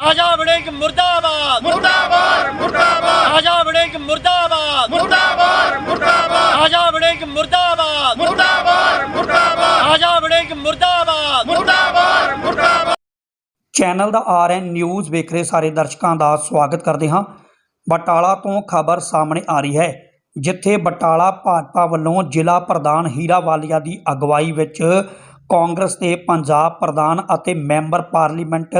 ਆਜਾ ਵੜਿੰਗ ਮੁਰਦਾਬਾਦ। ਮੁਰਦਾਬਾਦ ਮੁਰਦਾਬਾਦ। ਆਜਾ ਵੜਿੰਗ ਮੁਰਦਾਬਾਦ। ਮੁਰਦਾਬਾਦ ਮੁਰਦਾਬਾਦ। ਆਜਾ ਵੜਿੰਗ ਮੁਰਦਾਬਾਦ। ਮੁਰਦਾਬਾਦ ਮੁਰਦਾਬਾਦ। ਆਜਾ ਵੜਿੰਗ ਮੁਰਦਾਬਾਦ। ਮੁਰਦਾਬਾਦ ਮੁਰਦਾਬਾਦ। ਚੈਨਲ ਦਾ ਆਰਐਨ ਨਿਊਜ਼ ਵੇਖ ਰਹੇ ਸਾਰੇ ਦਰਸ਼ਕਾਂ ਦਾ ਸਵਾਗਤ ਕਰਦੇ ਹਾਂ। ਬਟਾਲਾ ਤੋਂ ਖਬਰ ਸਾਹਮਣੇ ਆ ਰਹੀ ਹੈ ਜਿੱਥੇ ਬਟਾਲਾ ਭਾਜਪਾ ਵੱਲੋਂ ਜ਼ਿਲ੍ਹਾ ਪ੍ਰਧਾਨ ਹੀਰਾ ਵਾਲੀਆ ਦੀ ਅਗਵਾਈ ਵਿੱਚ ਕਾਂਗਰਸ ਦੇ ਪੰਜਾਬ ਪ੍ਰਧਾਨ ਅਤੇ ਮੈਂਬਰ ਪਾਰਲੀਮੈਂਟ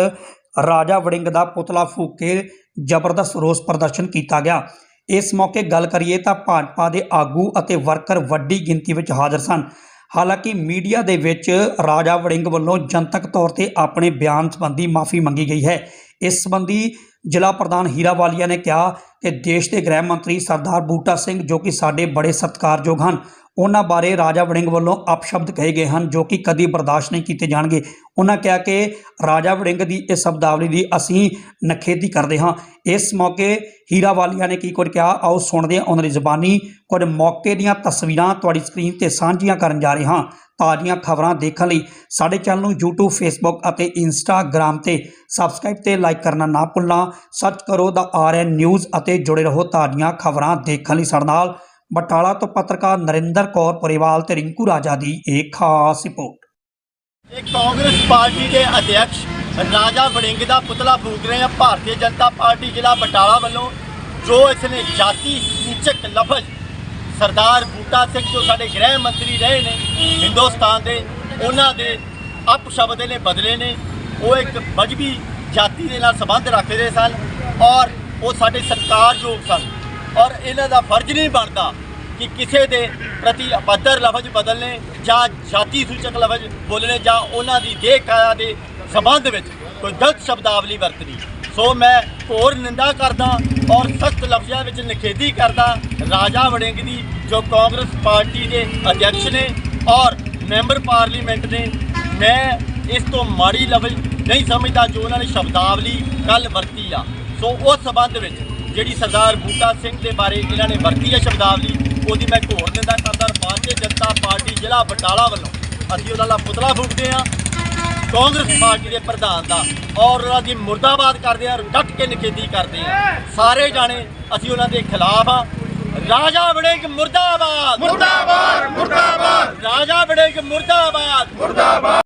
ਰਾਜਾ ਵੜਿੰਗ ਦਾ ਪੁਤਲਾ ਫੂਕ ਕੇ ਜ਼ਬਰਦਸਤ ਰੋਸ ਪ੍ਰਦਰਸ਼ਨ ਕੀਤਾ ਗਿਆ। ਇਸ ਮੌਕੇ ਗੱਲ ਕਰੀਏ ਤਾਂ ਭਾਜਪਾ ਦੇ ਆਗੂ ਅਤੇ ਵਰਕਰ ਵੱਡੀ ਗਿਣਤੀ ਵਿੱਚ ਹਾਜ਼ਰ ਸਨ। ਹਾਲਾਂਕਿ ਮੀਡੀਆ ਦੇ ਵਿੱਚ ਰਾਜਾ ਵੜਿੰਗ ਵੱਲੋਂ ਜਨਤਕ ਤੌਰ ਤੇ ਆਪਣੇ ਬਿਆਨ ਸੰਬੰਧੀ ਮਾਫੀ ਮੰਗੀ ਗਈ ਹੈ। ਇਸ ਸੰਬੰਧੀ ਜ਼ਿਲ੍ਹਾ ਪ੍ਰਧਾਨ ਹੀਰਾ ਵਾਲੀਆ ਨੇ ਕਿਹਾ ਕਿ ਦੇਸ਼ ਦੇ ਗ੍ਰਹਿ ਮੰਤਰੀ ਸਰਦਾਰ ਬੂਟਾ ਸਿੰਘ ਜੋ ਕਿ ਸਾਡੇ ਬੜੇ ਸਤਿਕਾਰਯੋਗ ਹਨ, ਉਹਨਾਂ ਬਾਰੇ ਰਾਜਾ ਵੜਿੰਗ ਵੱਲੋਂ ਅਪਸ਼ਬਦ ਕਹੇ ਗਏ ਹਨ ਜੋ ਕਿ ਕਦੀ ਬਰਦਾਸ਼ਤ ਨਹੀਂ ਕੀਤੇ ਜਾਣਗੇ। ਉਹਨਾਂ ਕਿਹਾ ਕਿ ਰਾਜਾ ਵੜਿੰਗ ਦੀ ਇਸ ਸ਼ਬਦਾਵਲੀ ਦੀ ਅਸੀਂ ਨਖੇਦੀ ਕਰਦੇ ਹਾਂ। ਇਸ ਮੌਕੇ ਹੀਰਾ ਵਾਲੀਆ ਨੇ ਕੀ ਕੁਝ ਕਿਹਾ, ਆਓ ਸੁਣਦੇ ਹਾਂ ਉਹਨਾਂ ਦੀ ਜ਼ੁਬਾਨੀ। ਕੁਝ ਮੌਕੇ ਦੀਆਂ ਤਸਵੀਰਾਂ ਤੁਹਾਡੀ ਸਕਰੀਨ ਤੇ ਸਾਂਝੀਆਂ ਕਰਨ ਜਾ ਰਹੇ ਹਾਂ ਤਾਜ਼ੀਆਂ ਖਬਰਾਂ ਦੇਖਣ ਲਈ। ਸਾਡੇ ਚੈਨਲ ਨੂੰ YouTube, Facebook ਅਤੇ Instagram ਤੇ ਸਬਸਕ੍ਰਾਈਬ ਤੇ ਲਾਈਕ ਕਰਨਾ ਨਾ ਭੁੱਲਣਾ। ਸਰਚ ਕਰੋ ਦਾ ਆਰਐਨ ਨਿਊਜ਼ ਅਤੇ ਜੁੜੇ ਰਹੋ ਤਾਜ਼ੀਆਂ ਖਬਰਾਂ ਦੇਖਣ ਲਈ ਸਾਡੇ ਨਾਲ ਬਟਾਲਾ ਤੋਂ ਪੱਤਰਕਾਰ ਨਰਿੰਦਰ ਕੌਰ ਪਰਿਵਾਲ ਤੇ ਰਿੰਕੂ ਰਾਜਾ ਦੀ ਇਹ ਖਾਸ ਰਿਪੋਰਟ। ਇਹ ਕਾਂਗਰਸ ਪਾਰਟੀ ਦੇ ਅਧਿਕਸ਼ ਰਾਜਾ ਵੜਿੰਗ ਦਾ ਪੁਤਲਾ ਫੂਕ ਰਹੇ ਆ ਭਾਰਤੀ ਜਨਤਾ ਪਾਰਟੀ ਜ਼ਿਲ੍ਹਾ ਬਟਾਲਾ ਵੱਲੋਂ, ਜੋ ਇਸਨੇ ਜਾਤੀ ਸੂਚਕ ਲਫ਼ਜ਼ ਸਰਦਾਰ ਬੂਟਾ ਸਿੰਘ ਜੋ ਸਾਡੇ ਗ੍ਰਹਿ ਮੰਤਰੀ ਰਹੇ ਨੇ ਹਿੰਦੁਸਤਾਨ ਦੇ, ਉਹਨਾਂ ਦੇ ਅਪ ਸ਼ਬਦ ਨੇ ਬਦਲੇ ਨੇ, ਉਹ ਇੱਕ ਮਜਬੀ ਜਾਤੀ ਦੇ ਨਾਲ ਸੰਬੰਧ ਰੱਖਦੇ ਸਨ ਔਰ ਉਹ ਸਾਡੇ ਸਤਿਕਾਰਯੋਗ ਸਨ। ਔਰ ਇਹਨਾਂ ਦਾ ਫਰਜ਼ ਨਹੀਂ ਬਣਦਾ ਕਿ ਕਿਸੇ ਦੇ ਪ੍ਰਤੀ ਅਪੱਦਰ ਲਫ਼ਜ਼ ਬਦਲਨੇ ਜਾਂ ਜਾਤੀ ਸੂਚਕ ਲਫ਼ਜ਼ ਬੋਲਣੇ ਜਾਂ ਉਹਨਾਂ ਦੀ ਦੇਹ ਕਾਇਆ ਦੇ ਸੰਬੰਧ ਵਿੱਚ ਕੋਈ ਗਲਤ ਸ਼ਬਦਾਵਲੀ ਵਰਤਣੀ। ਸੋ ਮੈਂ ਹੋਰ ਨਿੰਦਾ ਕਰਦਾ ਔਰ ਸਖਤ ਲਫ਼ਜ਼ਾਂ ਵਿੱਚ ਨਿਖੇਧੀ ਕਰਦਾ, ਰਾਜਾ ਵੜਿੰਗ ਦੀ ਜੋ ਕਾਂਗਰਸ ਪਾਰਟੀ ਦੇ ਅਧਿਕਸ਼ ਨੇ ਔਰ ਮੈਂਬਰ ਪਾਰਲੀਮੈਂਟ ਨੇ, ਮੈਂ ਇਸ ਤੋਂ ਮਾੜੀ ਲਫ਼ਜ਼ ਨਹੀਂ ਸਮਝਦਾ ਜੋ ਉਹਨਾਂ ਨੇ ਸ਼ਬਦਾਵਲੀ ਕੱਲ ਵਰਤੀ ਆ। ਸੋ ਉਸ ਸੰਬੰਧ ਵਿੱਚ ਜਿਹੜੀ ਸਰਦਾਰ ਬੂਟਾ ਸਿੰਘ ਦੇ ਬਾਰੇ ਇਹਨਾਂ ਨੇ ਵਰਤੀ ਹੈ ਸ਼ਬਦਾਵਲੀ ਉਹਦੀ ਮੈਂ ਘੋਰ ਨਿੰਦਾ ਕਰਦਾ ਭਾਰਤੀ ਜਨਤਾ ਪਾਰਟੀ ਜ਼ਿਲ੍ਹਾ ਬਟਾਲਾ ਵੱਲੋਂ ਅਸੀਂ ਉਹਨਾਂ ਦਾ ਪੁਤਲਾ ਫੂਕਦੇ ਹਾਂ। ਕਾਂਗਰਸ ਪਾਰਟੀ ਦੇ ਪ੍ਰਧਾਨ ਦਾ ਔਰ ਉਹਨਾਂ ਦੀ ਮੁਰਦਾਬਾਦ ਕਰਦੇ ਹਾਂ ਡਟ ਕੇ ਨਿਖੇਧੀ ਕਰਦੇ ਹਾਂ। ਸਾਰੇ ਜਾਣੇ ਅਸੀਂ ਉਹਨਾਂ ਦੇ ਖਿਲਾਫ ਆ ਰਾਜਾ ਵੜਿੰਗ ਮੁਰਦਾਬਾਦ। ਮੁਰਦਾਬਾਦ ਮੁਰਦਾਬਾਦ। ਰਾਜਾ ਵੜਿੰਗ ਮੁਰਦਾਬਾਦ ਮੁਰਦਾਬਾਦ।